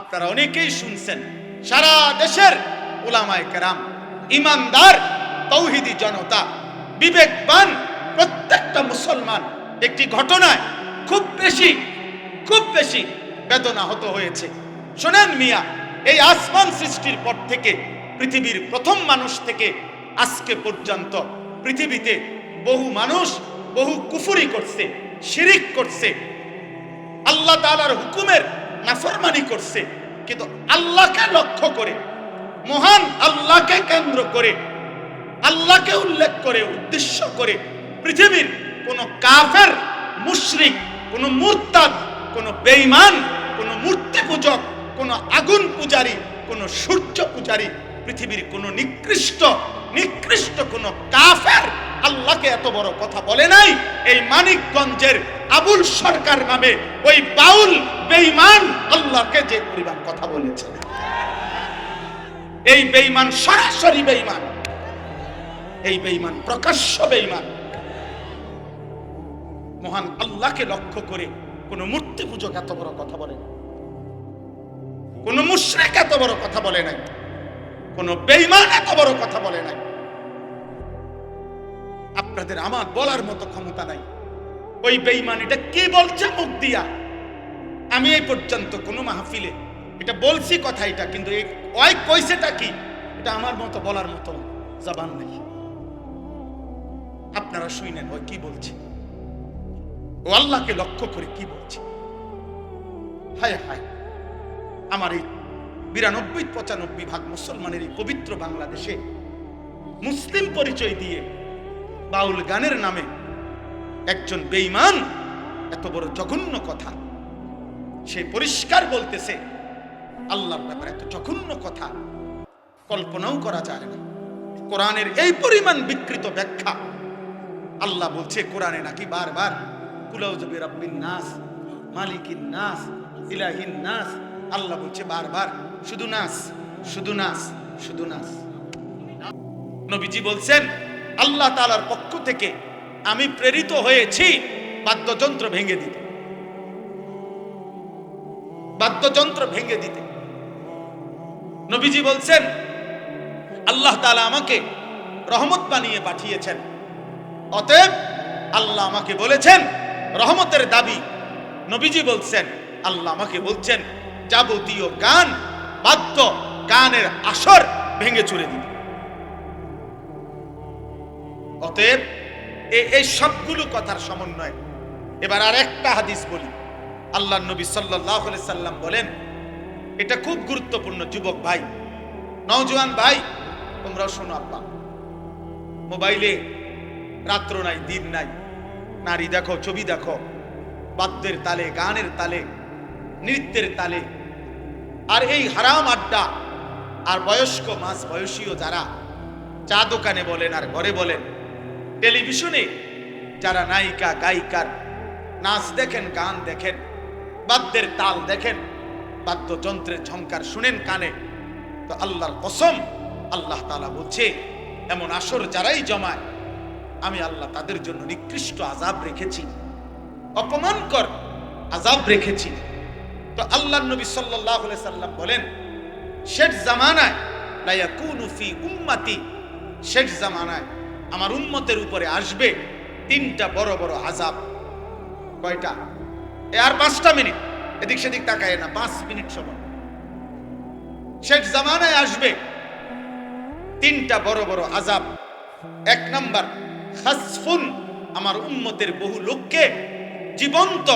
আপনারা অনেকেই শুনছেন, সারা দেশের ওলামায় কেরাম, ইমানদার, তৌহিদি জনতা, বিবেকবান প্রত্যেকটা মুসলমান একটি ঘটনায় খুব বেশি খুব বেশি বেদনা হত হয়েছে। শোনেন মিয়া, এই আসমান সৃষ্টির পর থেকে পৃথিবীর প্রথম মানুষ থেকে আজকে পর্যন্ত পৃথিবীতে বহু মানুষ বহু কুফুরি করছে, শিরিক করছে। আল্লাহ তাআলার হুকুমের নাফরমানি করছে, কিন্তু আল্লাহকে লক্ষ্য করে, মহান আল্লাহকে কেন্দ্র করে, আল্লাহকে উল্লেখ করে, উদ্দেশ্য করে পৃথিবীর কোন কাফের, মুশরিক, কোন মুরতাদ, কোন বেঈমান, কোন মূর্তি পূজক, কোন আগুন পূজারী, কোন সূর্য পূজারী, পৃথিবীর কোন নিকৃষ্ট নিকৃষ্ট কোন কাফের আল্লাহকে এত বড় কথা বলে নাই, এই মানিকগঞ্জের আবুল সরকার নামে ওই বাউল বেঈমান আল্লাহকে যে পরিমাণ কথা বলেছে। এই বেঈমান সরাসরি বেঈমান, এই বেঈমান প্রকাশ্য বেঈমান। মহান আল্লাহকে লক্ষ্য করে কোন মূর্তি পূজক এত বড় কথা বলে না কোন মুশরিক এত বড় কথা বলে নাই। কোন বেঈমান এত বড় কথা বলে নাই। আপনাদের আমার বলার মতো ক্ষমতা নাই। ওই বেঈমান, এটা কি বলছে মুখ দিয়া? আমি এই পর্যন্ত কোন মাহফিলে, এটা বলছি কথা এটা, কিন্তু এই ওই কইছেটা কি? এটা আমার মতো বলার মতো জবান নেই। আপনারা শুনেন ওই কি বলছে? ও আল্লাহকে লক্ষ্য করে কি বলছে? হায় হায়, আমার এই বিরানব্বই পঁচানব্বই ভাগ মুসলমানের এই পবিত্র বাংলাদেশে মুসলিম পরিচয় দিয়ে বাউল গানের নামে একজন বেঈমান, এত বড় জঘন্য কথা। সে পরিষ্কার বলতেছে, আল্লাহর ব্যাপারে এত জঘন্য কথা, কল্পনাও করা যায় না। কোরআনের এই পরিমাণ বিকৃত ব্যাখ্যা, আল্লাহ বলছে, কোরআনে নাকি বারবার নাস, মালিকিন নাস, ইলাহিন নাস, আল্লাহ বলছে বারবার, শুধু নাস শুধু নাস শুধু নাস। নবীজি বলছেন আল্লাহ তাআলার পক্ষ থেকে আমি প্রেরিত হয়েছি বাদ্যযন্ত্র ভেঙে দিতে। বাদ্যযন্ত্র ভেঙে দিতে। নবীজি বলছেন, আল্লাহ তাআলা আমাকে রহমত বানিয়ে পাঠিয়েছেন। অতএব আল্লাহ আমাকে বলেছেন, রহমতের দাবি। নবীজি বলছেন, আল্লাহ আমাকে বলছেন, যাবতীয় গান, বাদ্য গানের আসর ভেঙে চুরে দিতে। অতএব এই সবগুলো কথার সমন্বয়। এবার আর একটা হাদিস বলি। আল্লাহ নবী সাল্লাহ সাল্লাম বলেন, এটা খুব গুরুত্বপূর্ণ, যুবক ভাই, নওজোয়ান ভাই, তোমরাও শোনো আব্বা। মোবাইলে রাত্র নাই, দিন নাই, নারী দেখো, ছবি দেখো, বাদ্যের তালে, গানের তালে, নৃত্যের তালে, আর এই হারাম আড্ডা, আর বয়স্ক মাস বয়সীয় যারা চা দোকানে বলেন আর ঘরে বলেন টেলিভিশনে যারা নায়িকা, গায়িকার নাচ দেখেন, গান দেখেন, বাদ্যের তাল দেখেন, বাদ্যযন্ত্রের ঝংকার শুনেন কানে, তো আল্লাহর কসম আল্লাহ তাআলা বলছে, এমন আসর যারাই জমায়, আমি আল্লাহ তাদের জন্য নিকৃষ্ট আজাব রেখেছি অপমানকর আজাব রেখেছি। তো আল্লাহ নবী আলাইহি সাল্লাম বলেন, শেষ জামানায় লা ইয়াকুনু ফি উম্মতি, শেষ জামানায় আমার উম্মতের উপরে আসবে তিনটা বড় বড় আজাব কয়টা? এ আর পাঁচটা মিনিট। এদিক সেদিক তাকায় না, পাঁচ মিনিট সময়। শেষ জামানায় আসবে তিনটা বড় বড় আজাব এক নাম্বার, খাসফুন আমার উম্মতের বহু লোককে জীবন্ত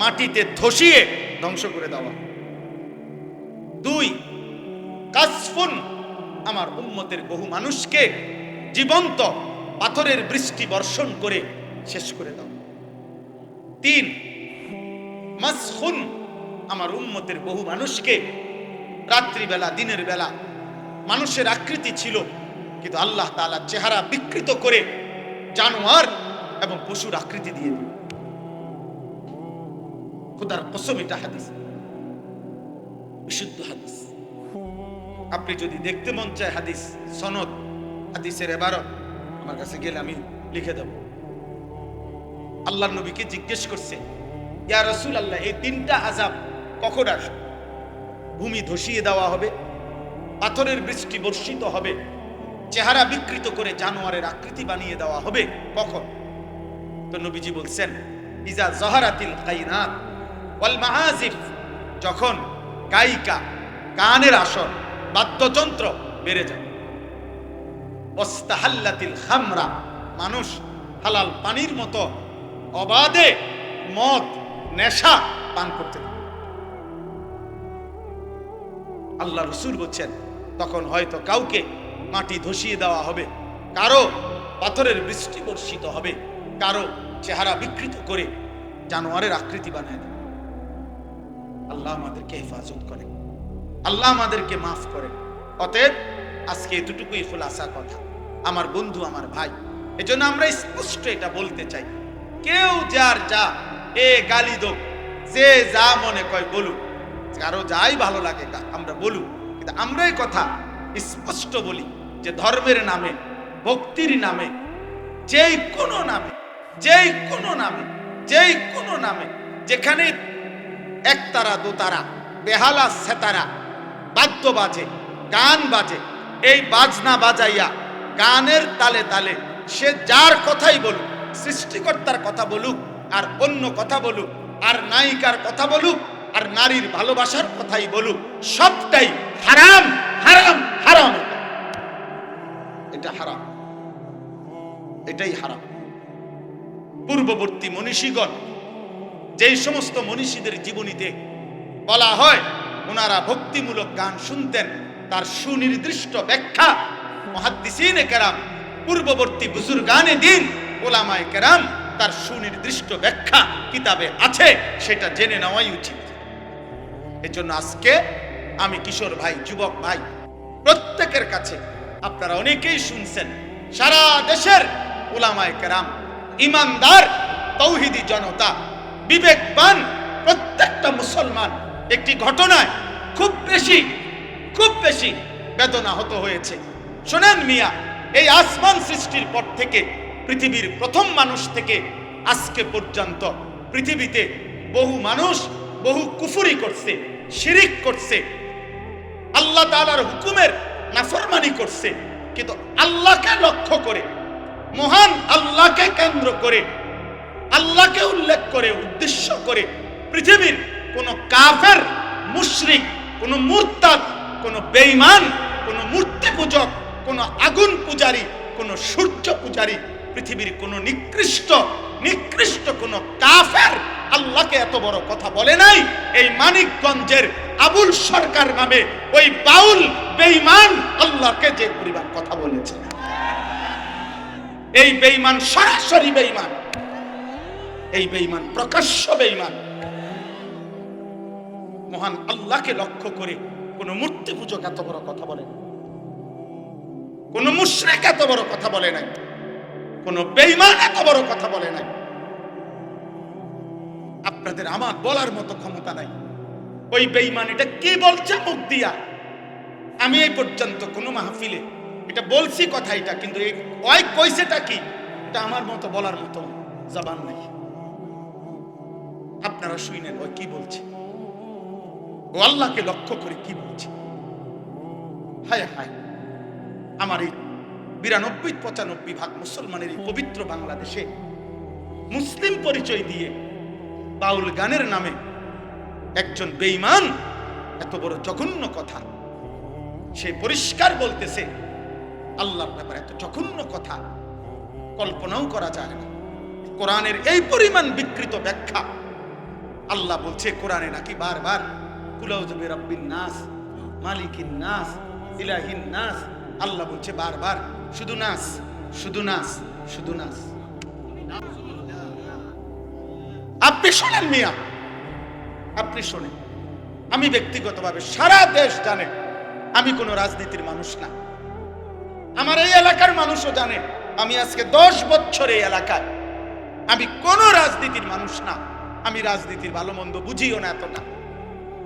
মাটিতে ধসিয়ে ধ্বংস করে দেওয়া। দুই কাসফুন আমার উম্মতের বহু মানুষকে জীবন্ত পাথরের বৃষ্টি বর্ষণ করে শেষ করে দাও। তিন, মাসখুন আমার উম্মতের বহু মানুষকে রাত্রিবেলা, দিনের বেলা মানুষের আকৃতি ছিল, কিন্তু আল্লাহ তাআলা চেহারা বিকৃত করে জানোয়ার এবং পশুর আকৃতি দিয়ে দিল খুদার কসম, এটা হাদিস। বিশুদ্ধ হাদিস। আপনি যদি দেখতে মন চায় হাদিস, সনদ হাদিসের এবারত আমার কাছে গেলে আমি লিখে দেব। আল্লাহ নবীকে জিজ্ঞেস করছে, ইয়া রসুল আল্লাহ এই তিনটা আজাব কখন আসবে? ভূমি ধসিয়ে দেওয়া হবে, পাথরের বৃষ্টি বর্ষিত হবে, চেহারা বিকৃত করে জানোয়ারের আকৃতি বানিয়ে দেওয়া হবে, কখন? তো নবীজি বলছেন, ইজা জহারাতিল কাইনাত ওয়াল মাহাজিফ যখন গায়িকা গানের আসর, বাদ্যযন্ত্র বেড়ে যায় খামরা। মানুষ হালাল পানির মতো অবাধে মদ, নেশা পান করতে আল্লাহ রসুল বলছেন, তখন হয়তো কাউকে মাটি ধসিয়ে দেওয়া হবে, কারও পাথরের বৃষ্টি বর্ষিত হবে, কারও চেহারা বিকৃত করে জানোয়ারের আকৃতি বানায় দেবে। আল্লাহ আমাদেরকে হেফাজত করে আল্লাহ আমাদেরকে মাফ করে অতএব আজকে এতটুকুই খোলাসা কথা। আমার বন্ধু, আমার ভাই, এজন্য আমরা স্পষ্ট এটা বলতে চাই। কেউ যার যা, এ গালি দোক, যে যা মনে কয় বলুক। কারও যাই ভালো লাগে আমরা বলুক। কিন্তু আমরা এই কথা স্পষ্ট বলি যে ধর্মের নামে, ভক্তির নামে, যেই কোনো নামে, যেই কোনো নামে, যেই কোনো নামে, যেখানে একতারা, দোতারা, বেহালা, সেতারা, বাদ্য বাজে, গান বাজে এই বাজনা বাজাইয়া গানের তালে তালে সে যার কথাই বলুক, সৃষ্টিকর্তার কথা বলুক, আর অন্য কথা বলুক, আর নায়িকার কথা বলুক, আর নারীর ভালোবাসার কথাই বলুক, সবটাই হারাম হারাম হারাম এটা। হারাম। এটাই হারাম। পূর্ববর্তী মনীষীগণ যেই সমস্ত মনীষীদের জীবনীতে বলা হয়, ওনারা ভক্তিমূলক গান শুনতেন। তার সুনির্দিষ্ট ব্যাখ্যা মহাদ্দিসিনে কেরাম, পূর্ববর্তী বুজুর গানে দিন, ওলামায় কেরাম তার সুনির্দিষ্ট ব্যাখ্যা কিতাবে আছে, সেটা জেনে নেওয়াই উচিত। এজন্য আজকে আমি কিশোর ভাই, যুবক ভাই, প্রত্যেকের কাছে আপনারা অনেকেই শুনছেন, সারা দেশের ওলামায় কেরাম, ইমানদার, তৌহিদি জনতা, বিবেকবান প্রত্যেকটা মুসলমান, একটি ঘটনায় খুব বেশি খুব বেশি বেদনা হত হয়েছে। শোনেন মিয়া, এই আসমান সৃষ্টির পর থেকে পৃথিবীর প্রথম মানুষ থেকে আজকে পর্যন্ত পৃথিবীতে বহু মানুষ বহু কুফুরি করছে, শিরিক করছে, আল্লাহ তাআলার হুকুমের নাফরমানি করছে। কিন্তু আল্লাহকে লক্ষ্য করে, মহান আল্লাহকে কেন্দ্র করে, আল্লাহকে উল্লেখ করে, উদ্দেশ্য করে পৃথিবীর কোন কাফের, মুশরিক, কোন মুরতাদ কোন বেঈমান, কোন মূর্তি পূজক, কোন আগুন পূজারী, কোন সূর্য পূজারী, পৃথিবীর কোন নিকৃষ্ট নিকৃষ্ট কোন কাফের আল্লাহকে এত বড় কথা বলে নাই। এই মানিকগঞ্জের আবুল সরকার নামে ওই বাউল বেঈমান আল্লাহকে যে পরিমাণ কথা বলেছে। এই বেঈমান সরাসরি বেঈমান, এই বেঈমান প্রকাশ্য বেঈমান। মহান আল্লাহকে লক্ষ্য করে কোন মূর্তি পূজক এত বড় কথা বলে কোন মুশরিক এত বড় কথা বলে নাই। কোন বেঈমান এত বড় কথা বলে নাই। আপনাদের আমার বলার মতো ক্ষমতা নাই। ওই বেইমান এটা কি বলছে মুখ দিয়া? আমি এই পর্যন্ত কোনো মাহফিলে, এটা বলছি কথা এটা, কিন্তু এই ওই কইছেটা কি? এটা আমার মতো বলার মতো জবান নাই। আপনারা শুনেন ওই কি বলছে? ও আল্লাহকে লক্ষ্য করে কি বলছে? হায় হায়। আমার এই বিরানব্বই, পঁচানব্বই ভাগ মুসলমানের এই পবিত্র বাংলাদেশে মুসলিম পরিচয় দিয়ে বাউল গানের নামে একজন বেঈমান, এত বড় জঘন্য কথা। সে পরিষ্কার বলতেছে, আল্লাহর ব্যাপারে এত জঘন্য কথা। কল্পনাও করা যায় না। কোরআনের এই পরিমাণ বিকৃত ব্যাখ্যা। আল্লাহ বলছে, কোরআনে নাকি বারবার মিয়া, আপনি শোনেন। আমি ব্যক্তিগতভাবে সারা দেশ জানে, আমি কোনো রাজনীতির মানুষ না। আমার এই এলাকার মানুষও জানে, আমি আজকে দশ বছর এই এলাকায়। আমি কোনো রাজনীতির মানুষ না, আমি রাজনীতির ভালো মন্দ বুঝিও না এতটা।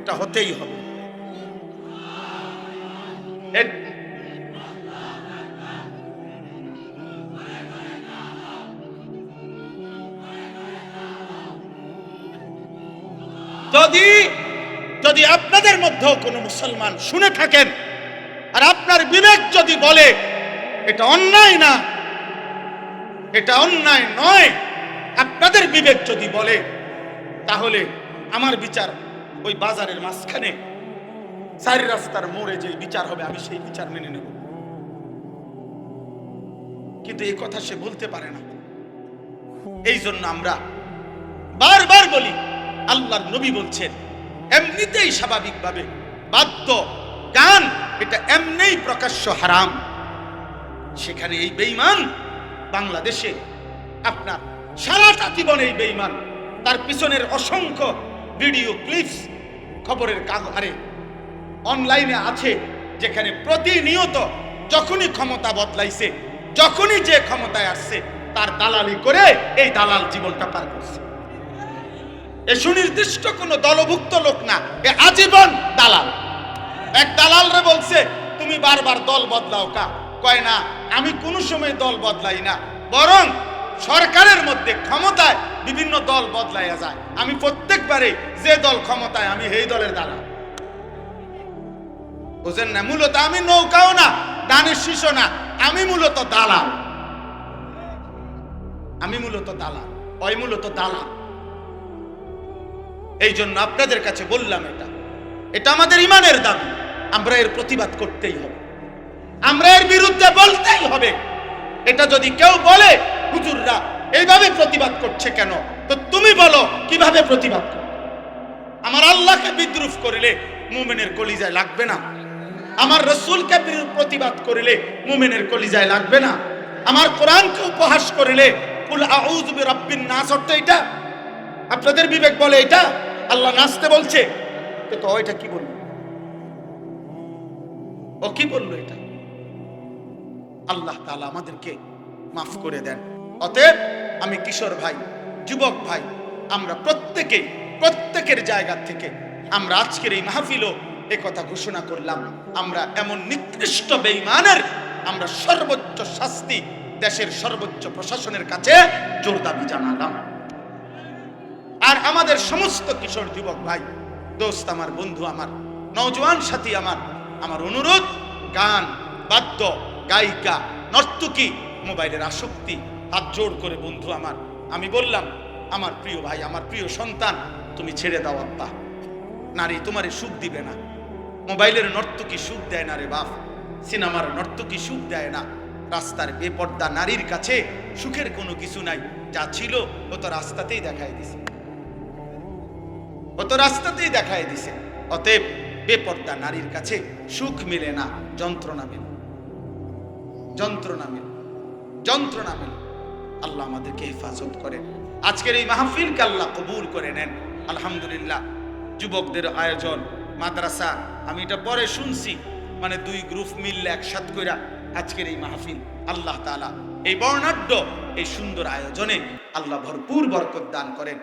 এটা হতেই হবে। যদি যদি আপনাদের মধ্যেও কোনো মুসলমান শুনে থাকেন, আর আপনার বিবেক যদি বলে, এটা অন্যায় না, এটা অন্যায় নয়, আপনাদের বিবেক যদি বলে, তাহলে আমার বিচার ওই বাজারের মাঝখানে চারি রাস্তার মোড়ে যে বিচার হবে, আমি সেই বিচার মেনে নেব। কিন্তু এই কথা সে বলতে পারে না। এই জন্য আমরা বারবার বলি, আল্লাহর নবী বলছেন, এমনিতেই স্বাভাবিকভাবে বাদ্য, গান, এটা এমনিই প্রকাশ্য হারাম। সেখানে এই বেঈমান বাংলাদেশে আপনার সারাটা জীবন এই বেঈমান, তার পিছনের অসংখ্য ভিডিও ক্লিপস খবরের কাগজ অনলাইনে আছে, যেখানে প্রতিনিয়ত যখনই ক্ষমতা বদলাইছে, যখনই যে ক্ষমতায় আসছে, তার দালালি করে এই দালাল জীবনটা পার করছে। এ সুনির্দিষ্ট কোনো দলভুক্ত লোক না, এ আজীবন দালাল। এক দালাল রে বলছে, তুমি বারবার দল বদলাও কা? কয় না, আমি কোনো সময় দল বদলাই না, বরং সরকারের মধ্যে ক্ষমতায় বিভিন্ন দল বদলাইয়া যায়। আমি প্রত্যেকবারে যে দল ক্ষমতায়, আমি এই দলের দালাল বুঝেন না? মূলত আমি নৌকাও না দানের শিষ্য না, আমি মূলত দালাল। আমি মূলত দালাল, ওই মূলত দালাল। এই জন্য আপনাদের কাছে বললাম এটা। এটা আমাদের ইমানের দাবি। আমরা এর প্রতিবাদ করতেই হবে। আমরা এর বিরুদ্ধে বলতেই হবে। এটা যদি কেউ বলে হুজুররা এইভাবে প্রতিবাদ করছে কেন? তো তুমি বলো, কীভাবে প্রতিবাদ আমার আল্লাহকে বিদ্রুপ করিলে মুমিনের কলিজায় লাগবে না। আমার রসুলকে প্রতিবাদ করিলে মুমিনের কলিজায় লাগবে না। আমার কোরআনকে উপহাস করিলে, কুল আউযু বিরাব্বিন নাস অর্থ এটা আপনাদের বিবেক বলে এটা আল্লাহ নাচতে বলছে। তো এটা কি বলব ও কি বলল এটা? আল্লাহ তাআলা আমাদেরকে মাফ করে দেন। অতএব আমি কিশোর ভাই, যুবক ভাই, আমরা প্রত্যেকে, প্রত্যেকের জায়গা থেকে আমরা আজকের এই মাহফিলও এ কথা ঘোষণা করলাম। আমরা এমন নিকৃষ্ট বেঈমানের আমরা সর্বোচ্চ শাস্তি দেশের সর্বোচ্চ প্রশাসনের কাছে জোর দাবি জানালাম। আর আমাদের সমস্ত কিশোর যুবক ভাই, দোস্ত আমার, বন্ধু আমার, নওজোয়ান সাথী আমার আমার অনুরোধ, গান, বাদ্য, গায়িকা, নর্তকী, মোবাইলের আসক্তি হাত জোর করে, বন্ধু আমার, আমি বললাম, আমার প্রিয় ভাই, আমার প্রিয় সন্তান, তুমি ছেড়ে দাও আব্বা। নারী তোমারে সুখ দিবে না। মোবাইলের নর্তকী সুখ দেয় না রে বাপ? সিনেমার নর্তকী সুখ দেয় না? রাস্তার বেপর্দা নারীর কাছে সুখের কোনো কিছু নাই। যা ছিল, ও তো রাস্তাতেই দেখায় দিছে। ও তো রাস্তাতেই দেখায় দিছে। অতএব বেপর্দা নারীর কাছে সুখ মিলে না, যন্ত্রণা মেলে। যন্ত্রণা মেলে। যন্ত্রণা মেলে। আল্লাহ আমাদেরকে হেফাজত করেন। আজকের এই মাহফিলকে আল্লাহ কবুল করে নেন। আলহামদুলিল্লাহ, যুবকদের আয়োজন, মাদ্রাসা, আমি এটা পরে শুনছি। মানে দুই গ্রুপ মিললে একসাথ কইরা আজকের এই মাহফিল আল্লাহ তালা এই বর্ণাঢ্য, এই সুন্দর আয়োজনে আল্লাহ ভরপুর বরকত দান করেন।